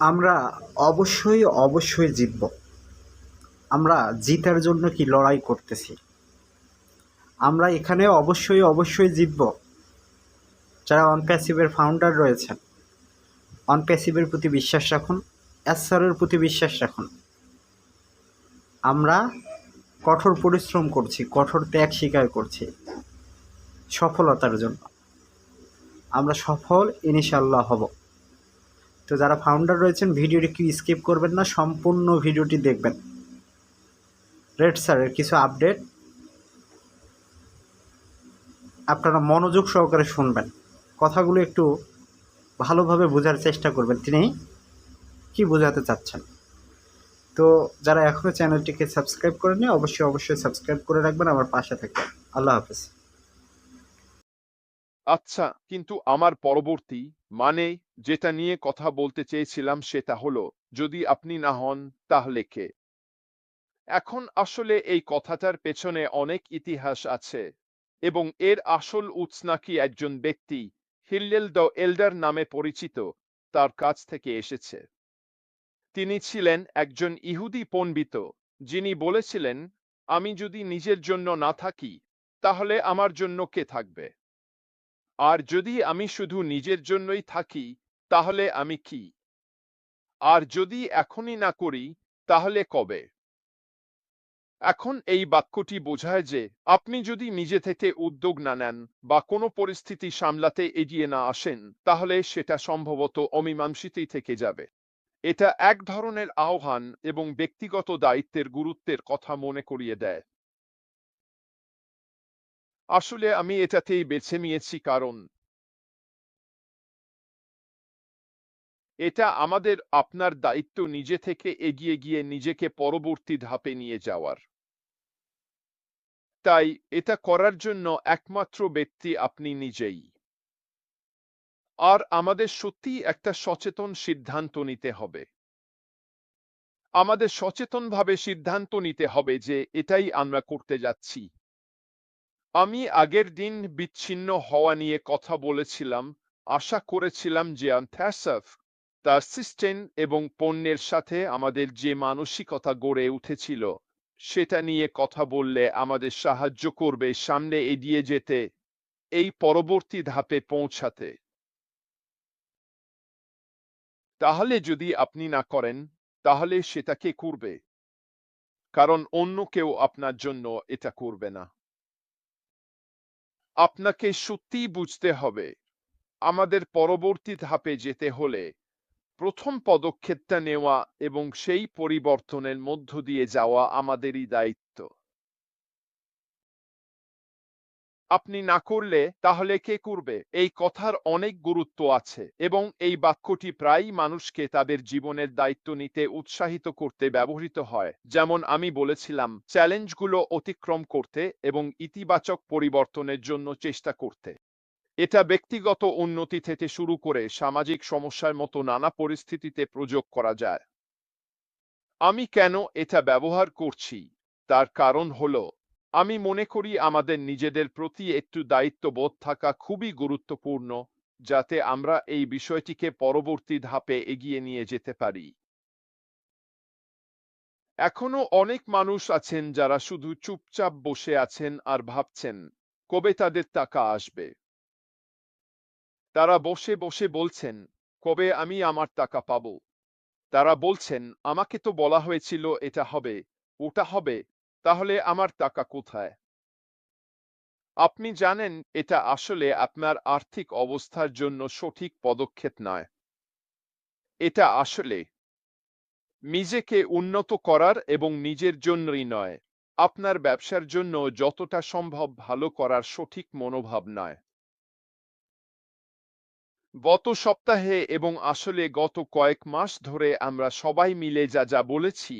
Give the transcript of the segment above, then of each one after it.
আমরা অবশ্যই অবশ্যই জিতব। আমরা জিতার জন্য কি লড়াই করতেছি? আমরা এখানে অবশ্যই অবশ্যই জিতব। যারা অনপ্যাসিভের ফাউন্ডার রয়েছেন অনপ্যাসিভের প্রতি বিশ্বাস রাখুন অ্যাসারের প্রতি বিশ্বাস রাখুন। আমরা কঠোর পরিশ্রম করছি, কঠোর ত্যাগ স্বীকার করছি সফলতার জন্য। আমরা সফল ইনশাল্লাহ হব। তো যারা ফাউন্ডার রয়েছেন, ভিডিওটি কি স্কিপ করবেন না, সম্পূর্ণ ভিডিওটি দেখবেন। রেড স্যারের কিছু আপডেট আপনারা মনোযোগ সহকারে শুনবেন। কথাগুলো একটু ভালোভাবে বোঝার চেষ্টা করবেন। তিনি কি বোঝাতে চাচ্ছেন? তো যারা এখনও চ্যানেলটিকে সাবস্ক্রাইব করেনি অবশ্যই অবশ্যই সাবস্ক্রাইব করে রাখবেন। আমার পাশে থাকবেন। আল্লাহ হাফেজ। আচ্ছা কিন্তু আমার পরবর্তী মানে যেটা নিয়ে কথা বলতে চেয়েছিলাম সেটা হলো, যদি আপনি না হন, তাহলে কে? এখন আসলে এই কথাটার পেছনে অনেক ইতিহাস আছে, এবং এর আসল উৎস নাকি একজন ব্যক্তি হিল্লেল দ এল্ডার নামে পরিচিত, তার কাছ থেকে এসেছে। তিনি ছিলেন একজন ইহুদি পণ্ডিত, যিনি বলেছিলেন, আমি যদি নিজের জন্য না থাকি, তাহলে আমার জন্য কে থাকবে? আর যদি আমি শুধু নিজের জন্যই থাকি, তাহলে আমি কি? আর যদি এখনই না করি, তাহলে কবে? এখন এই বাক্যটি বোঝায় যে, আপনি যদি নিজে থেকে উদ্যোগ না নেন বা কোনো পরিস্থিতি সামলাতে এগিয়ে না আসেন, তাহলে সেটা সম্ভবত অমীমাংসিতই থেকে যাবে। এটা এক ধরনের আহ্বান এবং ব্যক্তিগত দায়িত্বের গুরুত্বের কথা মনে করিয়ে দেয়। আসলে আমি এটাতেই বেছে নিয়েছি কারণ এটা আমাদের আপনার দায়িত্ব নিজে থেকে এগিয়ে গিয়ে নিজেকে পরবর্তী ধাপে নিয়ে যাওয়ার। তাই এটা করার জন্য একমাত্র ব্যক্তি আপনি নিজেই। আর আমাদের সত্যি একটা সচেতন সিদ্ধান্ত নিতে হবে। আমাদের সচেতনভাবে সিদ্ধান্ত নিতে হবে যে এটাই আমরা করতে যাচ্ছি। আমি আগের দিন বিচ্ছিন্ন হওয়া নিয়ে কথা বলেছিলাম। আশা করেছিলাম যে অ্যান্থ্যাসফ তার সিস্টেম এবং পণ্যের সাথে আমাদের যে মানসিকতা গড়ে উঠেছিল, সেটা নিয়ে কথা বললে আমাদের সাহায্য করবে সামনে এগিয়ে যেতে এই পরবর্তী ধাপে পৌঁছাতে। তাহলে যদি আপনি না করেন, তাহলে সেটা কে করবে? কারণ অন্য কেউ আপনার জন্য এটা করবে না। আপনাকে সত্যি বুঝতে হবে, আমাদের পরবর্তী ধাপে যেতে হলে প্রথম পদক্ষেপটা নেওয়া এবং সেই পরিবর্তনের মধ্য দিয়ে যাওয়া আমাদেরই দায়িত্ব। আপনি না করলে তাহলে কে করবে? এই কথার অনেক গুরুত্ব আছে এবং এই বাক্যটি প্রায়ই মানুষকে তাদের জীবনের দায়িত্ব নিতে উৎসাহিত করতে ব্যবহৃত হয়। যেমন আমি বলেছিলাম, চ্যালেঞ্জগুলো অতিক্রম করতে এবং ইতিবাচক পরিবর্তনের জন্য চেষ্টা করতে। এটা ব্যক্তিগত উন্নতি থেকে শুরু করে সামাজিক সমস্যার মতো নানা পরিস্থিতিতে প্রয়োগ করা যায়। আমি কেন এটা ব্যবহার করছি? তার কারণ হলো আমি মনে করি আমাদের নিজেদের প্রতি একটু দায়িত্ববোধ থাকা খুবই গুরুত্বপূর্ণ, যাতে আমরা এই বিষয়টিকে পরবর্তী ধাপে এগিয়ে নিয়ে যেতে পারি। এখনও অনেক মানুষ আছেন যারা শুধু চুপচাপ বসে আছেন আর ভাবছেন, কবে তাদের টাকা আসবে? তারা বসে বসে বলছেন, কবে আমি আমার টাকা পাব? তারা বলছেন, আমাকে তো বলা হয়েছিল এটা হবে, ওটা হবে। তাহলে আমার টাকা কোথায়? আপনি জানেন, এটা আসলে আপনার আর্থিক অবস্থার জন্য সঠিক পদক্ষেপ নয়। এটা আসলে নিজেকে উন্নত করার এবং নিজের জন্যই নয়। আপনার ব্যবসার জন্য যতটা সম্ভব ভালো করার সঠিক মনোভাব নয়। গত সপ্তাহে এবং আসলে গত কয়েক মাস ধরে আমরা সবাই মিলে যা যা বলেছি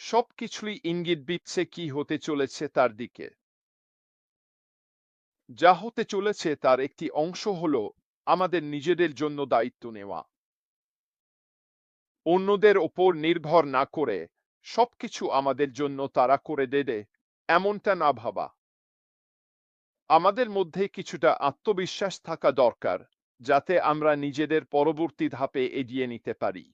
সবকিছুই ইঙ্গিত দিচ্ছে কি হতে চলেছে তার দিকে। যা হতে চলেছে তার একটি অংশ হল আমাদের নিজেদের জন্য দায়িত্ব নেওয়া। অন্যদের ওপর নির্ভর না করে সবকিছু আমাদের জন্য তারা করে দেবে, এমনটা না ভাবা। আমাদের মধ্যে কিছুটা আত্মবিশ্বাস থাকা দরকার, যাতে আমরা নিজেদের পরবর্তী ধাপে এগিয়ে নিতে পারি।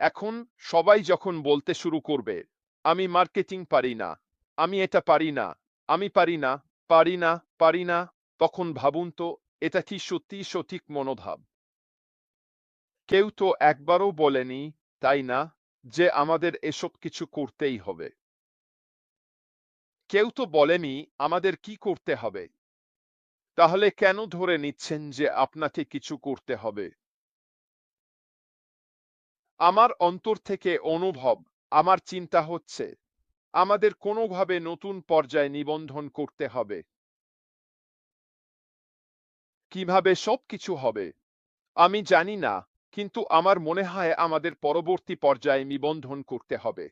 এখন সবাই যখন বলতে শুরু করবে, আমি মার্কেটিং পারি না, আমি এটা পারি না, আমি পারি না পারি না পারি না, তখন ভাবুন তো, এটা কি সত্যি সঠিক মনোভাব? কেউ তো একবারও বলেনি তাই না, যে আমাদের এসব কিছু করতেই হবে? কেউ তো বলেনি আমাদের কি করতে হবে? তাহলে কেন ধরে নিচ্ছেন যে আপনাকে কিছু করতে হবে? আমার অন্তর থেকে অনুভব, আমার চিন্তা হচ্ছে, আমাদের কোনোভাবে নতুন পর্যায়ে নিবন্ধন করতে হবে। কীভাবে সবকিছু হবে? আমি জানি না, কিন্তু আমার মনে হয় আমাদের পরবর্তী পর্যায়ে নিবন্ধন করতে হবে।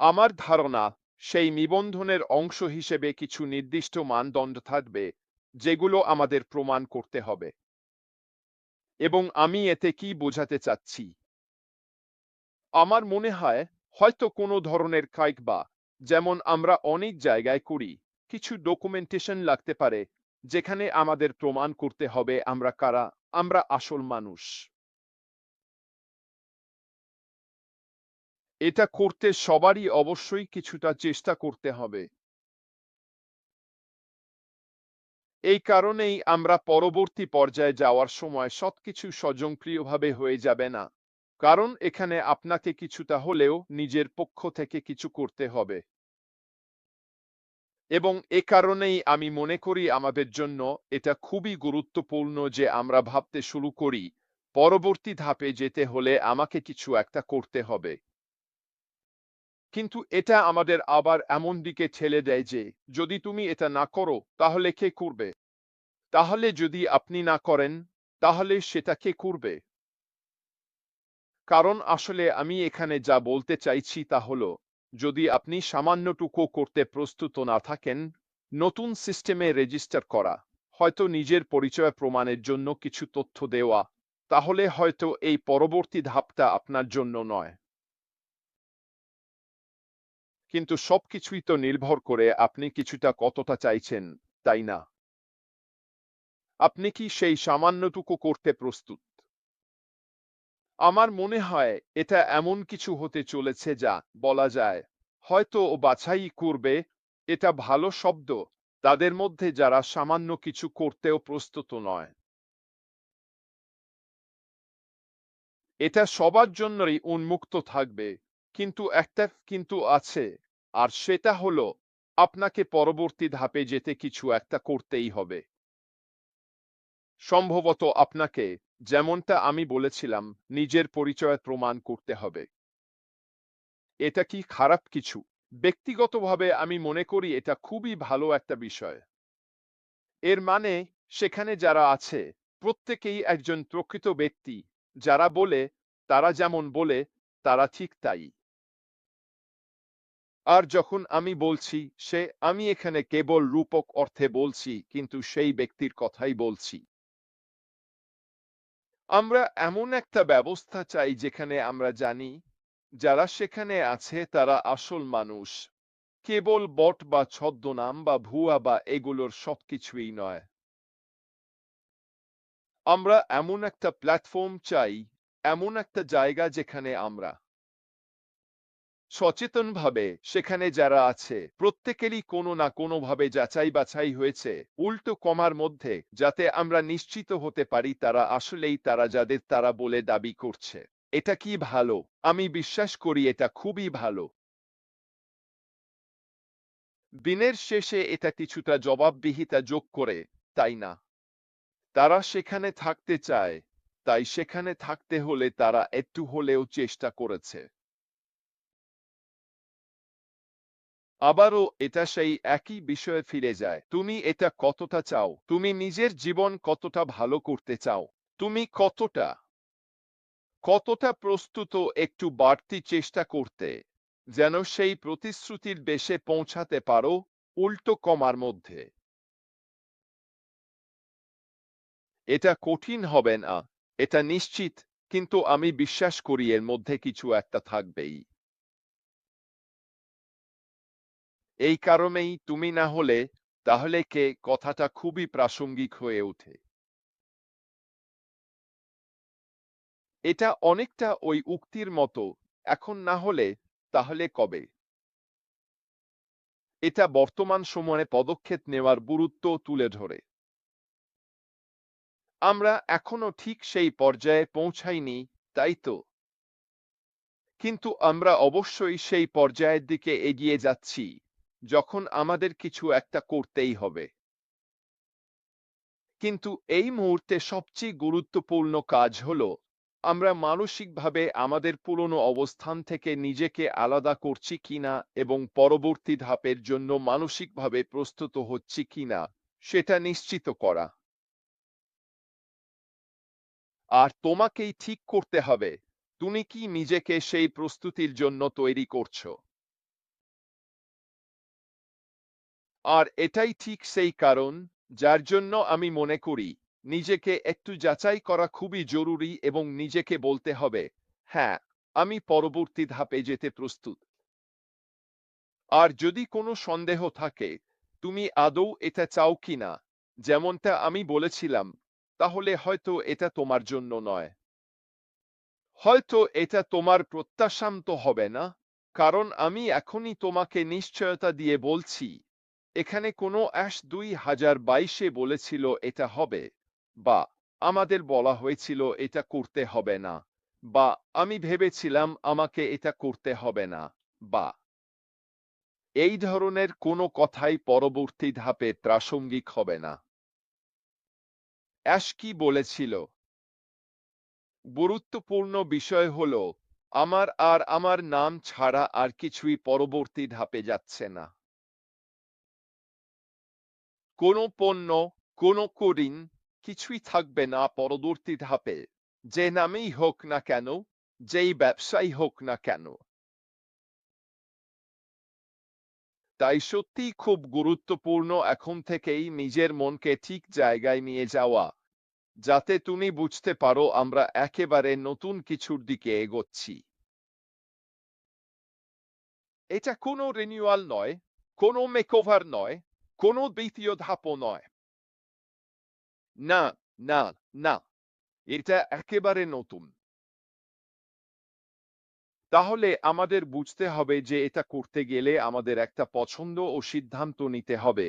আমার ধারণা, সেই নিবন্ধনের অংশ হিসেবে কিছু নির্দিষ্ট মানদণ্ড থাকবে, যেগুলো আমাদের প্রমাণ করতে হবে। এবং আমি এতে কি বোঝাতে চাচ্ছি? আমার মনে হয় হয়তো কোনো ধরনের কাইক বা, যেমন আমরা অনেক জায়গায় করি, কিছু ডকুমেন্টেশন লাগতে পারে, যেখানে আমাদের প্রমাণ করতে হবে আমরা কারা, আমরা আসল মানুষ। এটা করতে সবারই অবশ্যই কিছুটা চেষ্টা করতে হবে। এই কারণেই আমরা পরবর্তী পর্যায়ে যাওয়ার সময় সবকিছু স্বজনপ্রিয়ভাবে হয়ে যাবে না। কারণ এখানে আপনাকে কিছুটা হলেও নিজের পক্ষ থেকে কিছু করতে হবে। এবং এ কারণেই আমি মনে করি আমাদের জন্য এটা খুবই গুরুত্বপূর্ণ যে আমরা ভাবতে শুরু করি, পরবর্তী ধাপে যেতে হলে আমাকে কিছু একটা করতে হবে। কিন্তু এটা আমাদের আবার এমন দিকে ঠেলে দেয় যে, যদি তুমি এটা না করো, তাহলে কে করবে? তাহলে যদি আপনি না করেন, তাহলে সেটা কে করবে? কারণ আসলে আমি এখানে যা বলতে চাইছি তা হলো, যদি আপনি সামান্যটুকু করতে প্রস্তুত না থাকেন, নতুন সিস্টেমে রেজিস্টার করা, হয়তো নিজের পরিচয় প্রমাণের জন্য কিছু তথ্য দেওয়া, তাহলে হয়তো এই পরবর্তী ধাপটা আপনার জন্য নয়। কিন্তু সবকিছুই তো নির্ভর করে আপনি কিছুটা কতটা চাইছেন, তাই না? আপনি কি সেই সামান্যটুকু করতে প্রস্তুত? আমার মনে হয় এটা এমন কিছু হতে চলেছে যা, বলা যায়, হয়তো ও বাছাই করবে, এটা ভালো শব্দ, তাদের মধ্যে যারা সামান্য কিছু করতেও প্রস্তুত নয়। এটা সবার জন্যই উন্মুক্ত থাকবে, কিন্তু একটা কিন্তু আছে। আর সেটা হলো, আপনাকে পরবর্তী ধাপে যেতে কিছু একটা করতেই হবে। সম্ভবত আপনাকে যেমনটা আমি বলেছিলাম, নিজের পরিচয় প্রমাণ করতে হবে। এটা কি খারাপ কিছু? ব্যক্তিগতভাবে আমি মনে করি এটা খুবই ভালো একটা বিষয়। এর মানে সেখানে যারা আছে, প্রত্যেকেই একজন প্রকৃত ব্যক্তি, যারা বলে, তারা যেমন বলে, তারা ঠিক তাই। আর যখন আমি বলছি, সে, আমি এখানে কেবল রূপক অর্থে বলছি, কিন্তু সেই ব্যক্তির কথাই বলছি। আমরা এমন একটা ব্যবস্থা চাই যেখানে আমরা জানি, যারা সেখানে আছে তারা আসল মানুষ। কেবল বট বা ছদ্মনাম বা ভুয়া বা এগুলোর সবকিছুই নয়। আমরা এমন একটা প্ল্যাটফর্ম চাই, এমন একটা জায়গা যেখানে আমরা সচেতনভাবে সেখানে যারা আছে, প্রত্যেকেরই কোনো না কোনোভাবে যাচাই বাছাই হয়েছে। উল্টো কমার মধ্যে যাতে আমরা নিশ্চিত হতে পারি তারা আসলেই তারা যাদের তারা বলে দাবি করছে। এটা কি ভালো? আমি বিশ্বাস করি এটা খুবই ভালো। দিনের শেষে এটা কিছুটা জবাববিহিতা যোগ করে, তাই না? তারা সেখানে থাকতে চায়, তাই সেখানে থাকতে হলে তারা একটু হলেও চেষ্টা করেছে। আবারও এটা সেই একই বিষয়ে ফিরে যায়। তুমি এটা কতটা চাও? তুমি নিজের জীবন কতটা ভালো করতে চাও? তুমি কতটা? কতটা প্রস্তুত একটু বাড়তি চেষ্টা করতে? যেন সেই প্রতিশ্রুতির বেশে পৌঁছাতে পারো উল্টো কমার মধ্যে। এটা কঠিন হবে না। এটা নিশ্চিত, কিন্তু আমি বিশ্বাস করি এর মধ্যে কিছু একটা থাকবেই। এই কারণেই তুমি না হলে তাহলে কে কথাটা খুবই প্রাসঙ্গিক হয়ে ওঠে। এটা অনেকটা ওই উক্তির মতো, এখন না হলে তাহলে কবে? এটা বর্তমান সময়ে পদক্ষেপ নেওয়ার গুরুত্ব তুলে ধরে। আমরা এখনও ঠিক সেই পর্যায়ে পৌঁছাইনি, তাই তো? কিন্তু আমরা অবশ্যই সেই পর্যায়ের দিকে এগিয়ে যাচ্ছি। যখন আমাদের কিছু একটা করতেই হবে। কিন্তু এই মুহূর্তে সবচেয়ে গুরুত্বপূর্ণ কাজ হল, আমরা মানসিকভাবে আমাদের পুরনো অবস্থান থেকে নিজেকে আলাদা করছি কিনা এবং পরবর্তী ধাপের জন্য মানসিকভাবে প্রস্তুত হচ্ছি কিনা সেটা নিশ্চিত করা। আর তোমাকেই ঠিক করতে হবে, তুমি কি নিজেকে সেই প্রস্তুতির জন্য তৈরি করছ? আর এটাই ঠিক সেই কারণ যার জন্য আমি মনে করি নিজেকে একটু যাচাই করা খুবই জরুরি এবং নিজেকে বলতে হবে হ্যাঁ আমি পরবর্তী ধাপে যেতে প্রস্তুত। আর যদি কোনো সন্দেহ থাকে, তুমি আদৌ এটা চাও কিনা যেমনটা আমি বলেছিলাম, তাহলে হয়তো এটা তোমার জন্য নয়। হয়তো এটা তোমার প্রত্যাশান্ত হবে না, কারণ আমি এখনই তোমাকে নিশ্চয়তা দিয়ে বলছি এখানে কোনো অ্যাশ দুই হাজার বাইশে বলেছিল, এটা হবে বা, আমাদের বলা হয়েছিল এটা করতে হবে না বা, আমি ভেবেছিলাম আমাকে এটা করতে হবে না বা, এই ধরনের কোনো কথাই পরবর্তী ধাপে প্রাসঙ্গিক হবে না অ্যাশ কি বলেছিল? গুরুত্বপূর্ণ বিষয় হল, আমার আর আমার নাম ছাড়া আর কিছুই পরবর্তী ধাপে যাচ্ছে না কোনো পণ্য, কোনো করিন কিছুই থাকবে না পরবর্তী ধাপে। যে নামেই হোক না কেন, যেই ব্যবসায়ী হোক না কেন। তাই সত্যি খুব গুরুত্বপূর্ণ এখন থেকেই নিজের মনকে ঠিক জায়গায় নিয়ে যাওয়া। যাতে তুমি বুঝতে পারো আমরা একেবারে নতুন কিছুর দিকে এগোচ্ছি। এটা কোনো রিনিউয়াল নয়, কোনো মেকওভার নয় কোনো দ্বিতীয় ধাপও নয়। না না না। এটা একেবারে নতুন। তাহলে আমাদের বুঝতে হবে যে এটা করতে গেলে আমাদের একটা পছন্দ ও সিদ্ধান্ত নিতে হবে।